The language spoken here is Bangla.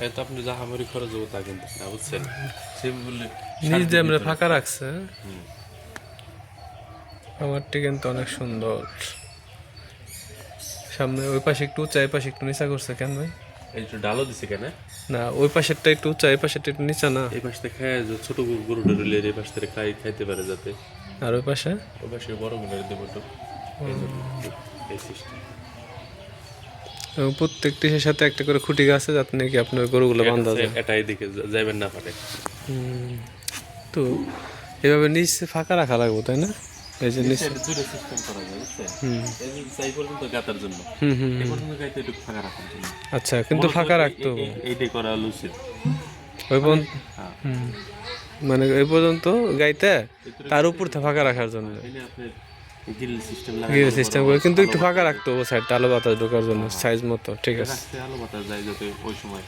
এই তো আপনি জাহামরি খরচ হব তা কিন্তু। না বুঝছেন? নিজ দিয়ে আমরা ফাঁকা রাখছে। আমারটি কিন্তু অনেক সুন্দর। সামনে ওই পাশে একটু উঁচা এই পাশে একটু নিচা করছে কেন ভাই? এই তো ডালও দিছে কেন? না ওই পাশেরটা একটু উঁচা এই পাশেরটা একটু নিচা না? এই পাশ খায় যে ছোট গরু- গরুটা রইলে এই পাশ থেকে খাই খাইতে পারে যাতে। আর ওই পাশে? ওই পাশে বড়গুলো দেবো তো এই সিস্টেম। এবং প্রত্যেকটির সাথে একটা করে খুঁটি আছে যাতে নাকি আপনার গরুগুলো বান্ধা যায়। এটা এদিকে যা- যাইবেন না পারে। হুম। তো এভাবে নিচে ফাঁকা রাখা লাগবে তাই না? এই যে নিচে দুটো সিস্টেম করা যায় হুম। এই যে চাই পর্যন্ত গাতার জন্য। হুম হুম এই গাইতে একটু ফাঁকা রাখার জন্য। আচ্ছা কিন্তু ফাঁকা রাখতে হবে। এইটাই করা হলো ওই পর্যন্ত হ্যাঁ। মানে এই পর্যন্ত গাইতে তার উপর থেকে ফাঁকা রাখার জন্য। গ্রিল সিস্টেম করে কিন্তু একটু ফাঁকা রাখতে হবে সাইডটা আলো বাতাস ঢোকার জন্য সাইজ মতো ঠিক আছে। আলো বাতাস যায় যাতে ওই সময়।